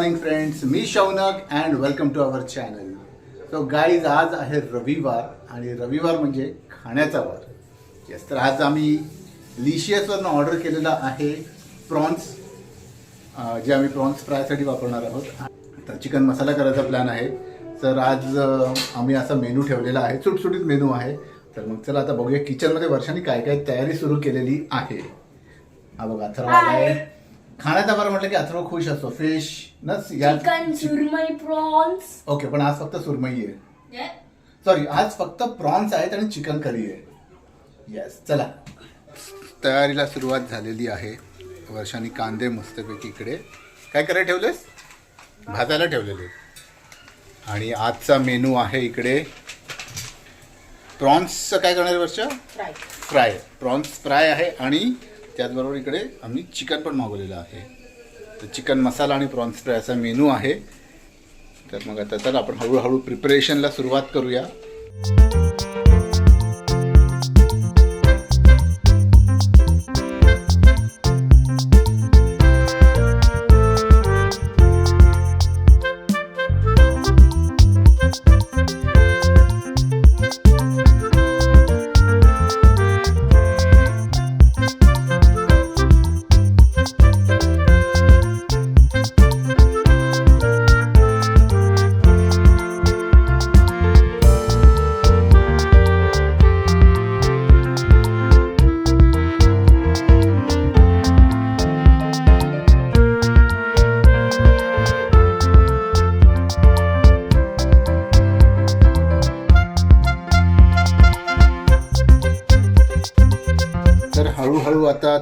Morning friends me Shaunak and welcome to our channel so guys आज आहे रविवार आणि रविवार म्हणजे खाण्याचा वार. येस तर आज आम्ही लिशियसवरनं ऑर्डर केलेला आहे प्रॉन्स जे आम्ही प्रॉन्स फ्रायसाठी वापरणार आहोत. तर चिकन मसाला करायचा प्लॅन आहे. तर आज आम्ही असा मेनू ठेवलेला आहे. सुटसुटीत मेनू आहे. तर मग चला आता बघूया किचनमध्ये वर्षांनी काय काय तयारी सुरू केलेली आहे. हा बघा आलाय. खाण्याचा बरं म्हटलं की अथर्व खुश असतो. फिश न चिकन सुरमई प्रॉन्स ओके पण आज फक्त सुरमई आहे. सॉरी आज फक्त प्रॉन्स आहेत आणि चिकन करी आहे. येस चला. तयारीला सुरुवात झालेली आहे. वर्षांनी कांदे मस्तपैकी इकडे काय करायला ठेवलेस? भाजायला ठेवलेले. आणि आजचा मेनू आहे इकडे. प्रॉन्सचं काय करणार आहे वर्ष? फ्राय फ्राय प्रॉन्स फ्राय आहे आणि त्याचबरोबर इकडे आम्ही चिकन पण मागवलेलं आहे. तर चिकन मसाला आणि प्रॉन्स फ्राय असा मेनू आहे. तर मग आता तर आपण हळूहळू प्रिपरेशनला सुरुवात करूया.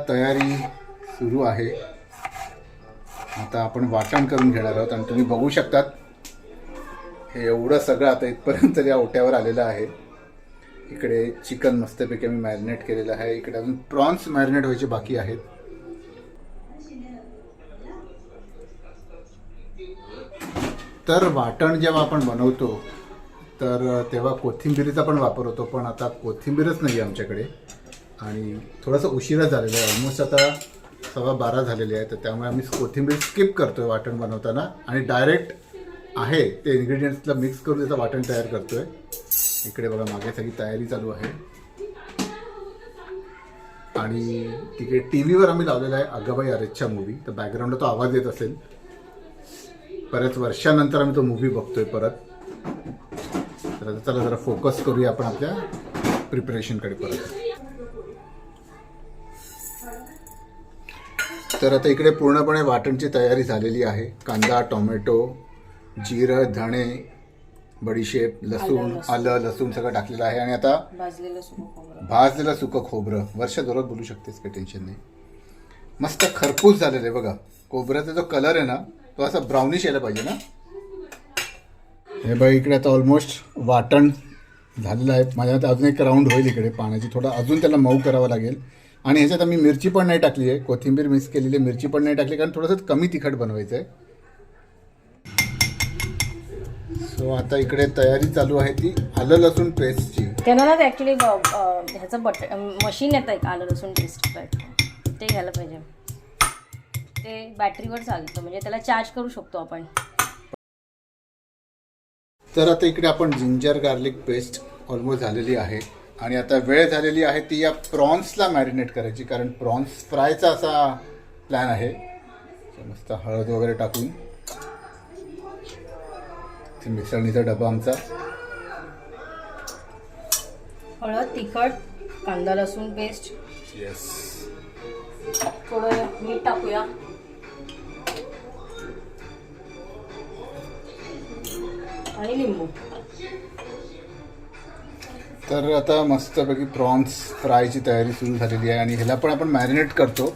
तयारी सुरू आहे. आता आपण वाटण करून घेणार आहोत आणि तुम्ही बघू शकतात हे एवढं सगळं आता इथपर्यंत या ओट्यावर आलेलं आहे. इकडे चिकन मस्तपैकी आम्ही मॅरिनेट केलेलं आहे. इकडे अजून प्रॉन्स मॅरिनेट व्हायचे बाकी आहेत. तर वाटण जेव्हा आपण बनवतो तर तेव्हा कोथिंबिरीचा पण वापर होतो पण आता कोथिंबीरच नाही आहे आमच्याकडे. आणि थोडंसं उशिरा झालेलं आहे. ऑलमोस्ट आता सव्वा बारा झालेले आहे तर त्यामुळे आम्ही कोथिंबीर स्किप करतोय वाटण बनवताना. आणि डायरेक्ट आहे ते इन्ग्रेडियंट्सला मिक्स करून त्याचं वाटण तयार करतोय. इकडे बघा मागे सगळी तयारी चालू आहे. आणि तिकडे टी व्हीवर आम्ही लावलेला आहे अगाबाई अरेच्छा मूवी तर बॅकग्राऊंडला तो आवाज येत असेल. बऱ्याच वर्षानंतर आम्ही तो मूवी बघतोय परत. तर चला जरा फोकस करूया आपण आपल्या प्रिपरेशनकडे परत. तर आता इकडे पूर्णपणे वाटणची तयारी झालेली आहे. कांदा टोमॅटो जिरं धणे बडीशेप लसूण आलं लसूण. सगळं टाकलेलं आहे. आणि आता भाजलेलं सुकं खोबरं. भाजलेलं सुकं खोबरं. वर्ष जोरात बोलू शकतेस काही टेन्शन नाही. मस्त खरपूस झालेलं आहे बघा. खोबऱ्याचा जो कलर आहे ना तो असा ब्राउनिश यायला पाहिजे ना. हे बघ इकडे आता ऑलमोस्ट वाटण झालेलं आहे. माझ्या आता अजून एक राऊंड होईल इकडे पाण्याची. थोडं अजून त्याला मऊ करावं लागेल. आणि ह्याच्यात आम्ही मिरची पण नाही टाकली आहे. कोथिंबीर मिक्स केलेली आहे, मिरची पण नाही टाकली कारण थोडंसं कमी तिखट बनवायचं आहे सो आता इकडे तयारी चालू आहे ती आलं लसूण पेस्टची त्यांना ना ऍक्च्युली ह्याचं बट मशीन येतं एक आलं लसूण पेस्ट ते घ्यायला पाहिजे. ते बॅटरीवर चालतं म्हणजे त्याला चार्ज करू शकतो आपण. तर आता इकडे आपण जिंजर गार्लिक पेस्ट ऑलमोस्ट झालेली आहे. आणि आता वेळ झालेली आहे ती या प्रॉन्सला मॅरिनेट करायची कारण प्रॉन्स फ्रायचा असा प्लॅन आहे. मस्त हळद वगैरे टाकून. मिसळणीचा डबा आमचा. हळद तिखट कांदा लसूण पेस्ट. येस थोडं मीठ टाकूया. आणि लिंबू. तर आता मस्तपैकी प्रॉन्स फ्रायची तयारी सुरू झालेली आहे आणि ह्याला पण आपण मॅरिनेट करतो.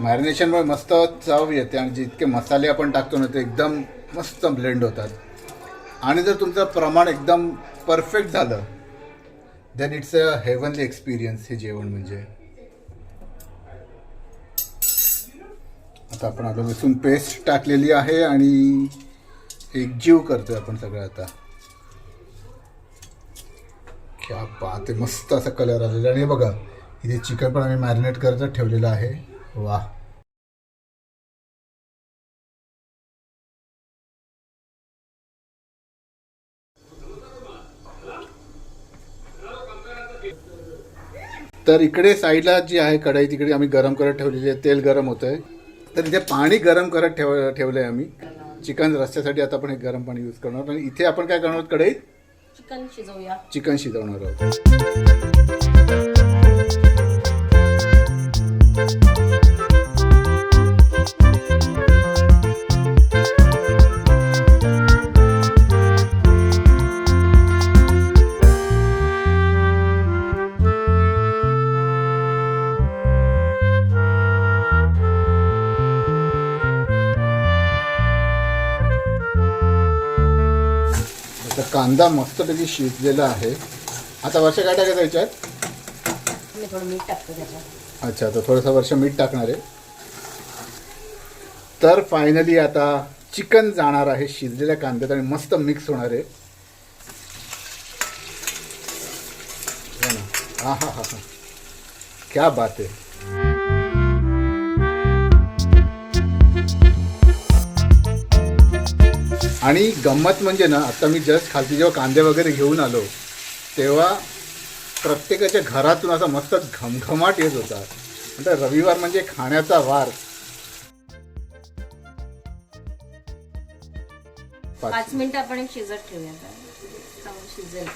मॅरिनेशनमुळे मस्त चव येते आणि जितके मसाले आपण टाकतो ना ते एकदम मस्त ब्लेंड होतात. आणि जर तुमचं प्रमाण एकदम परफेक्ट झालं then it's a heavenly experience हे जेवण म्हणजे. आता आपण आलो लसूण पेस्ट टाकलेली आहे आणि एकजीव करतोय आपण सगळं आता. क्या पा ते मस्त असा कलर आलेला आणि बघा इथे चिकन पण आम्ही मॅरिनेट करत ठेवलेलं आहे. वा तर इकडे साईडला जी आहे कढाई तिकडे आम्ही गरम करत ठेवलेली आहे. तेल गरम होतंय. आहे तर इथे पाणी गरम करत ठेव ठेवलं आहे आम्ही. चिकन रस्त्यासाठी आता आपण हे गरम पाणी यूज करणार आणि इथे आपण काय करणार आहोत कढईत? चिकन शिजवूया. चिकन शिजवणार आहोत. कांदा मस्तपैकी शिजलेला आहे. आता वर्ष काय टाकायचं याच्यात? मी थोडं मीठ टाकतो त्याच्यात. अच्छा तर थोडंसं वर्ष मीठ टाकणार आहे. तर फायनली आता चिकन जाणार आहे शिजलेल्या कांद्यात आणि मस्त मिक्स होणार आहे. हो. हा हा हा हा क्या बात आहे. आणि गंमत म्हणजे ना आता मी जस्ट खालती जेव्हा कांदे वगैरे घेऊन आलो तेव्हा प्रत्येकाच्या घरातून असा मस्त घमघमाट येत होता. म्हणजे रविवार म्हणजे खाण्याचा वार. पाच- पाच मिनिटं आपण एक शिजत ठेवूया. शिजेल.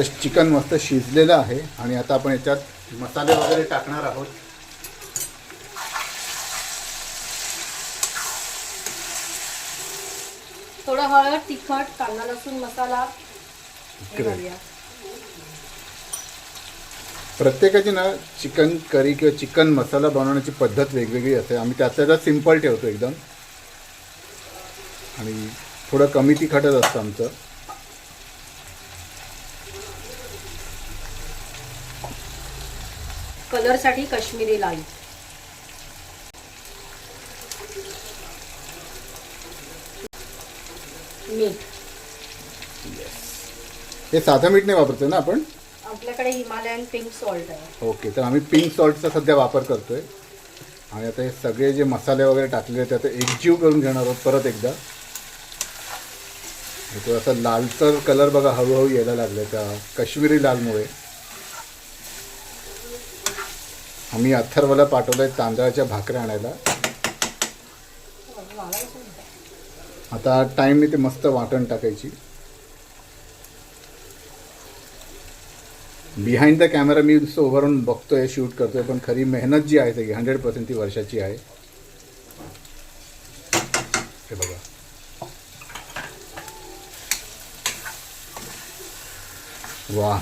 आता चिकन मस्त शिजलेलं आहे आणि आता आपण याच्यात मसाले वगैरे टाकणार आहोत थोडं हळद तिखट कांदा लसूण मसाला Great. घालूया. प्रत्येकाची ना चिकन करी किंवा चिकन मसाला बनवण्याची पद्धत वेगवेगळी असते आम्ही त्यातल्या त्यात सिंपल ठेवतो एकदम आणि थोडं कमी तिखटच असतं आमचं कलरसाठी काश्मीरी लाल. मीठ. हे साधं मीठ नाही वापरतो ना आपण? आपल्याकडे हिमालयन पिंक सॉल्ट आहे. ओके तर आम्ही पिंक सॉल्टचा सध्या वापर करतोय. आणि आता हे सगळे जे मसाले वगैरे टाकलेले आहेत ते आता एकजीव करून घेणार आहोत परत एकदा. असा लालसर कलर बघा हळूहळू यायला लागला त्या काश्मीरी लालमुळे. आम्ही अथर्वला आहे तांदळाच्या भाकऱ्या आणायला. आता टाइम ते मस्त वाटण टाकायची. बिहाइंड द कॅमेरा मी नुसतं उभं राहून बघतोय शूट करतोय पण खरी मेहनत जी आहे ती हंड्रेड पर्सेंट ती वर्षाची आहे. हे बघा. वा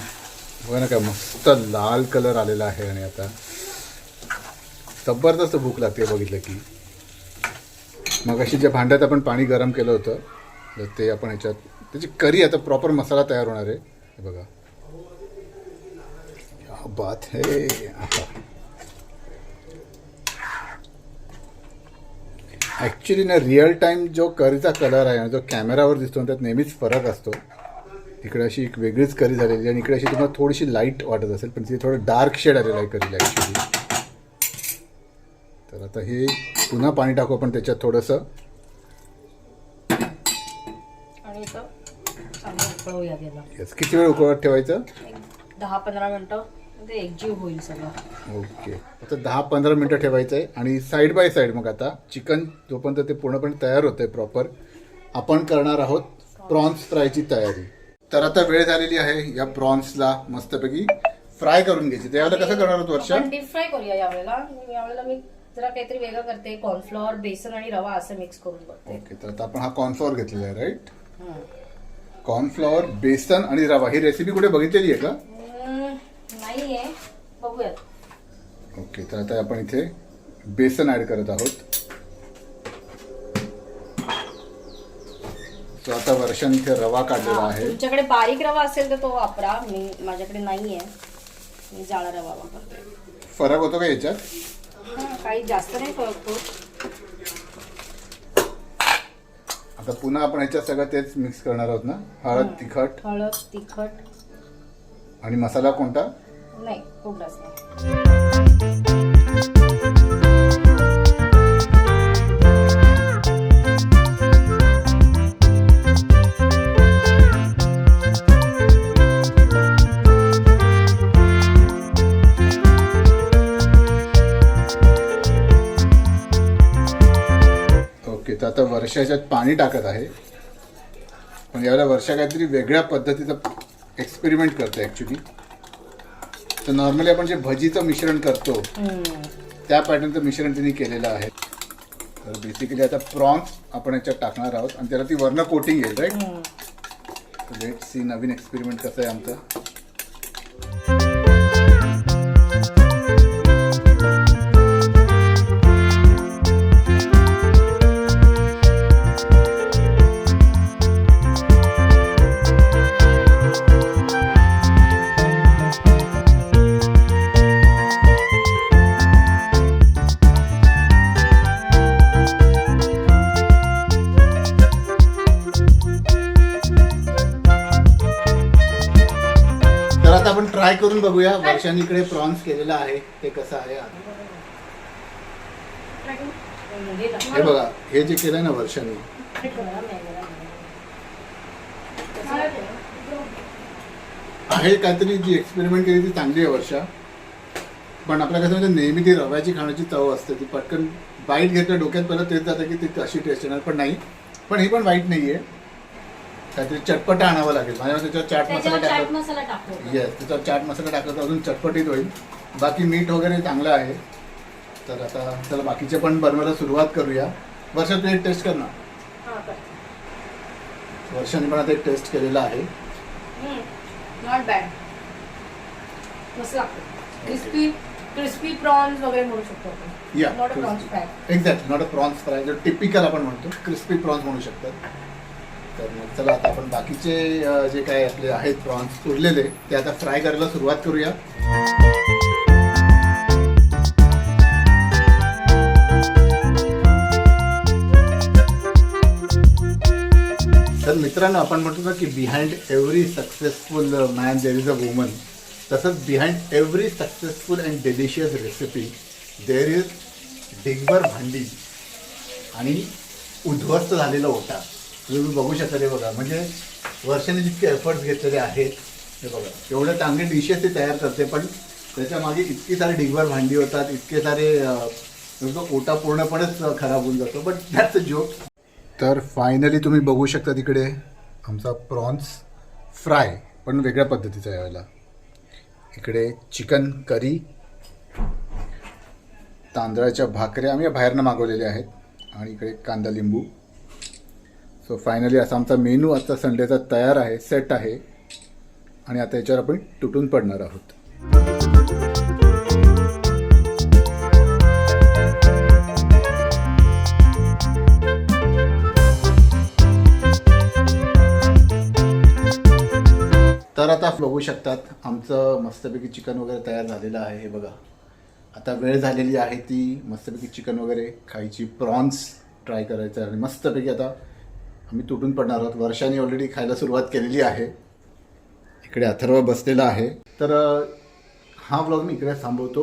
बघा ना काय मस्त लाल कलर आलेला आहे आणि आता. जबरदस्त भूक लागते बघितलं की. मग अशी ज्या भांड्यात आपण पाणी गरम केलं होतं तर ते आपण ह्याच्यात त्याची करी आता प्रॉपर मसाला तयार होणार आहे. हे बघा. बात हे. ॲक्च्युली ना रिअल टाईम जो करीचा कलर आहे ना जो कॅमेरावर दिसतो ना त्यात नेहमीच फरक असतो. इकडे अशी एक वेगळीच करी झालेली आणि इकडे अशी तुम्हाला थोडीशी लाइट वाटत असेल पण तिथे थोडं डार्क शेड आलेलं आहे करीला ॲक्च्युली तर आता हे पुन्हा पाणी टाकू आपण त्याच्यात थोडंसं. येस किती वेळ उकळत ठेवायचं? दहा पंधरा मिनटं. ते एकजीव होईल सगळं. ओके आता दहा पंधरा मिनटं ठेवायचं आहे आणि साईड बाय साईड मग आता चिकन जोपर्यंत ते पूर्णपणे तयार होतं आहे प्रॉपर आपण करणार आहोत प्रॉन्स फ्रायची तयारी. तर आता वेळ झालेली आहे या प्रॉन्सला मस्तपैकी फ्राय करून घ्यायची. त्यावेळेला कसं करणार आहोत वर्षा? डीप फ्राय करूया यावेळेला. यावेळेला मी जरा काहीतरी वेगळं करते कॉर्नफ्लॉवर बेसन आणि रवा असं मिक्स करून बघते. ओके तर आता आपण हा कॉर्नफ्लॉवर घेतलेला आहे राईट. कॉर्नफ्लॉवर बेसन आणि रवा ही रेसिपी कुठे बघितलेली आहे का? हम्म, नाहीये. बघूयात. ओके तर आता आपण इथे बेसन ऍड करत आहोत. तो आता वर्षाने इथे रवा काढलेला हा, आहे. तुमच्याकडे बारीक रवा असेल तर तो वापरा. मी माझ्याकडे नाहीये. मी जाळा रवा वापरते. फरक होतो का याच्यात? काही जास्त नाही आता पुन्हा आपण ह्याच्यात सगळं तेच मिक्स करणार आहोत ना? हळद तिखट. हळद तिखट. आणि मसाला कोणता? नाही नाही. तर आता वर्षाच्यात पाणी टाकत आहे. पण यावेळेला वर्षा काहीतरी वेगळ्या पद्धतीचं एक्सपेरिमेंट करते ॲक्च्युली तर नॉर्मली आपण जे भजीचं मिश्रण करतो त्या पॅटर्नचं मिश्रण तिने केलेलं आहे. तर बेसिकली आता प्रॉन्स आपण याच्यात टाकणार आहोत आणि त्याला ती वर्ण कोटिंग येईल राईट लेट सी नवीन एक्सपेरिमेंट कसं आहे आमचं. करून बघूया. वर्षाने इकडे प्रॉन्स केलेला आहे. ते कसं आहे हे बघा हे जे केलंय ना वर्षाने. आहे काहीतरी जी एक्सपेरिमेंट केली ती चांगली आहे वर्षा. पण आपल्या कसं म्हणजे नेहमी ती रव्याची खाण्याची चव असते. ती पटकन वाईट घेतलं डोक्यात पहिलं तेच जातं की ती कशी टेस्ट येणार पण नाही. पण ही पण वाईट नाही आहे काहीतरी चटपटा आणावं लागेल. माझ्या त्याच्यावर चाट मसाला चाट टाकला मसाला टाकतो. येस त्याच्यावर चाट मसाला टाकला तर अजून चटपटीत होईल. बाकी मीठ वगैरे चांगलं आहे. तर आता चला बाकीचे पण बनवायला सुरुवात करूया. वर्षा तू एक टेस्ट कर ना. वर्षाने पण आता एक टेस्ट केलेला आहे. नॉट बॅड मस्त लागतं. क्रिस्पी क्रिस्पी प्रॉन्स वगैरे म्हणू शकतो आपण. Yeah, not a crispy. Prawns fry exact not a prawns fry जो टिपिकल आपण म्हणतो क्रिस्पी प्रॉन्स म्हणू शकतात. तर मग चला आता आपण बाकीचे जे काय आपले आहेत प्रॉन्स उरलेले ते आता फ्राय करायला सुरुवात करूया. तर मित्रांनो आपण म्हणतो ना की behind every successful man there is a woman तसंच behind every successful and delicious recipe there is Dingar भांडी आणि उद्ध्वस्त झालेला ओटा. तुम्ही बघू शकता हे बघा. म्हणजे वर्षाने जितके एफर्ट्स घेतलेले आहेत हे बघा. एवढे चांगले डिशेस ते तयार करते पण त्याच्यामागे इतकी डिगवर डिगभर भांडी होतात इतके सारे ओटा पूर्णपणेच खराब होऊन जातो बट दॅट्स अ जोक तर फायनली तुम्ही बघू शकता तिकडे आमचा प्रॉन्स फ्राय पण वेगळ्या पद्धतीचा यावेळेला इकडे चिकन करी तांदळाच्या भाकऱ्या आम्ही बाहेरनं मागवलेल्या आहेत. आणि इकडे कांदा लिंबू. सो फायनली असा आमचा मेनू आजचा संडेचा तयार आहे सेट आहे. आणि आता याच्यावर आपण तुटून पडणार आहोत. तर आता बघू शकतात आमचं मस्तपैकी चिकन वगैरे तयार झालेलं आहे हे बघा. आता वेळ झालेली आहे ती मस्तपैकी चिकन वगैरे खायची प्रॉन्स ट्राय करायचं आणि मस्तपैकी आता आम्ही तुटून पडणार आहोत. वर्षाने ऑलरेडी खायला सुरुवात केलेली आहे. इकडे अथर्व बसलेला आहे. तर हा ब्लॉग मी इकडे थांबवतो.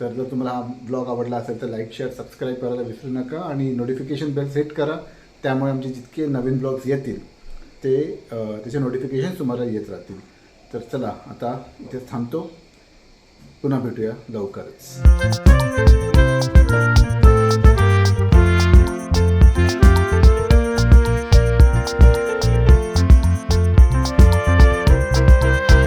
तर जर तुम्हाला हा ब्लॉग आवडला असेल तर लाईक शेअर सबस्क्राईब करायला विसरू नका आणि नोटिफिकेशन बेल सेट करा. त्यामुळे आमचे जितके नवीन ब्लॉग्स येतील ते त्याचे नोटिफिकेशन तुम्हाला येत राहतील. तर चला आता इथे थांबतो. पुन्हा भेटूया लवकरच.